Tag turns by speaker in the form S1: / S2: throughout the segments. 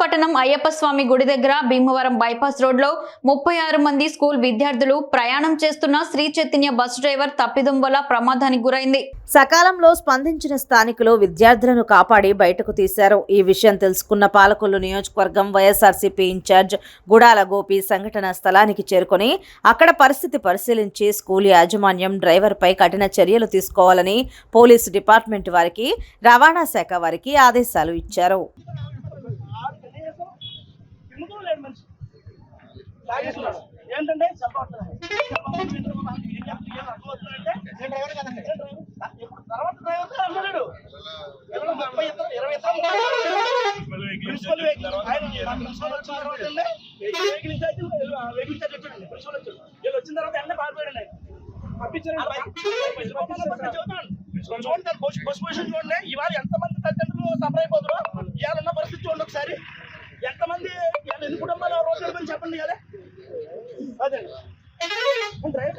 S1: పట్టణం అయ్యప్ప స్వామి గుడి దగ్గర భీమవరం బైపాస్ రోడ్లో ముప్పై ఆరు మంది స్కూల్ విద్యార్థులు ప్రయాణం చేస్తున్న శ్రీ చైతన్య బస్సు డ్రైవర్ తప్పిదం వల్ల ప్రమాదానికి గురైంది.
S2: సకాలంలో స్పందించిన స్థానికులు విద్యార్థులను కాపాడి బయటకు తీశారు. ఈ విషయం తెలుసుకున్న పాలకొల్లు నియోజకవర్గం వైఎస్ఆర్సీపీ ఇన్ఛార్జ్ గుడాల గోపి సంఘటన స్థలానికి చేరుకొని అక్కడ పరిస్థితి పరిశీలించి స్కూల్ యాజమాన్యం డ్రైవర్పై కఠిన చర్యలు తీసుకోవాలని పోలీసు డిపార్ట్మెంట్ వారికి రవాణా శాఖ వారికి ఆదేశాలు ఇచ్చారు.
S3: తాగేస్తున్నాడు. ఏంటంటే చెప్పవట్లేదు. తర్వాత డ్రైవర్ అన్నాడు ముప్పై ఇరవై ప్రిన్సిపల్ వెహికల్ ఆయన ప్రిన్సిపల్ వచ్చిన తర్వాత వెహికల్ ఇన్ఛార్జ్ వెహికల్ ఇన్ఛార్జ్ వచ్చాడండి ప్రిన్సిపల్ వచ్చాడు వీళ్ళు వచ్చిన తర్వాత వెంటనే పారిపోయాడు ఆయన పంపించారు చూడండి బస్ పొజిషన్ చూడండి ఇవాళ ఎంతమంది తల్లిదండ్రులు సఫర్ అయిపోతారో ఇవాళ ఉన్న పరిస్థితి చూడండి ఒకసారి. ఎంతమంది ఇవాళ ఎన్ని కుటుంబాలు రోడ్డు మీద చెప్పండి కదా అదే డ్రైవర్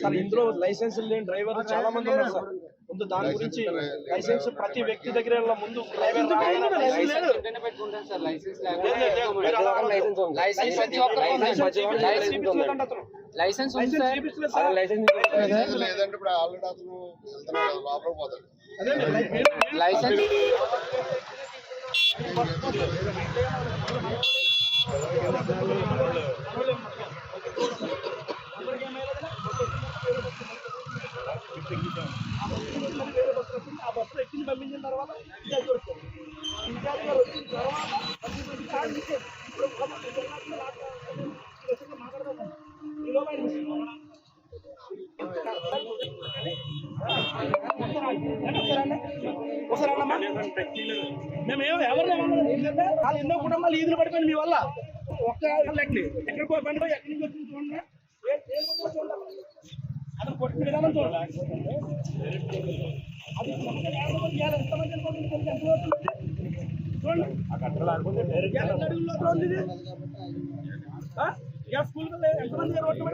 S3: సార్ ఇందులో లైసెన్స్ లేని డ్రైవర్లు చాలా మంది ఉన్నారు సార్. ముందు దాని గురించి లైసెన్స్ ప్రతి వ్యక్తి దగ్గర ముందు
S4: లైసెన్స్ ఉంది సార్.
S3: లైసెన్స్
S5: లేదంటే ఇప్పుడు ఆల్రెడీ అతను వెళ్తున్నాడు లోపలికి పోతాడు.
S4: లైసెన్స్
S3: ఆ బస్సు ఎక్కింది పంపించిన తర్వాత ఇన్ఛార్జ్ వచ్చారు ఇన్ఛార్జ్ గారు వచ్చిన తర్వాత పంపించిన ఇచ్చారు. ఇప్పుడు మాట్లాడదాం ఆయన ఒకసారమ్మా మేము ఏమన్నా వాళ్ళు ఎన్నో కుటుంబాలు ఈదులు పడిపోయింది మీ వల్ల ఒక్క ఎక్కడికి ఎక్కడికో పోయి ఎక్కడి నుంచి వచ్చింది చూడండి ఏ- ఏ ఊరిలో చూడండి. అతను కొట్టిన విధానం చూడండి అది ఎంతమంది ఎంత అవుతుంది? చూడండి ఇవాళ ఉంది ఇది? ఎంతమంది రోడ్డు